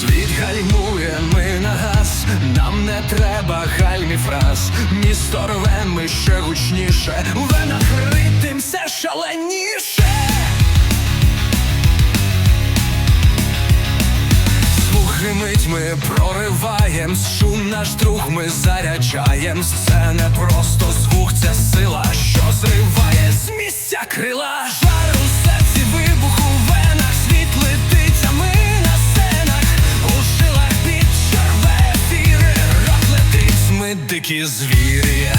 світ гальмує, ми на газ, нам не треба гальм і фраз. Місто рве, ми ще гучніше, у венах все шаленіше. Слухи мить ми прориваєм, шум наш друг ми заряджаєм. Це не просто звук, це сила, що зриває з місця крила. Дикі звірі.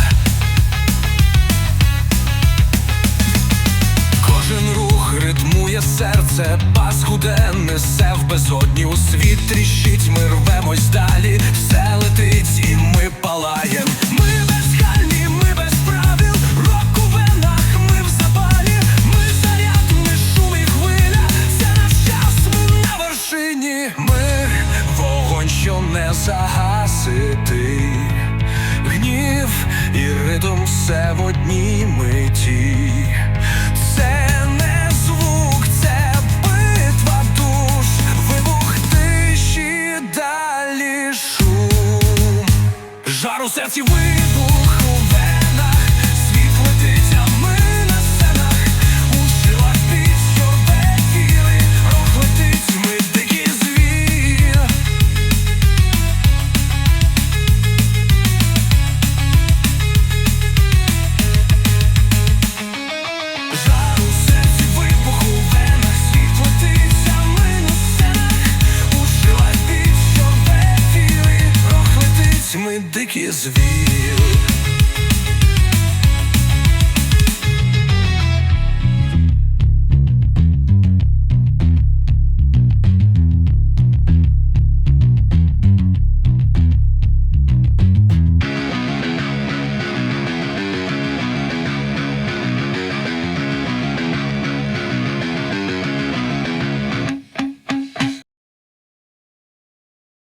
Кожен рух ритмує серце, бас гуде, несе в безодні у світ тріщить, ми рвемось далі, все летить і ми палаєм. Ми ми без правил, рок у гнів і ритм все в одній миті. Це не звук, битва душ, вибух тиші далі шум, жару серці вибух. великий звір.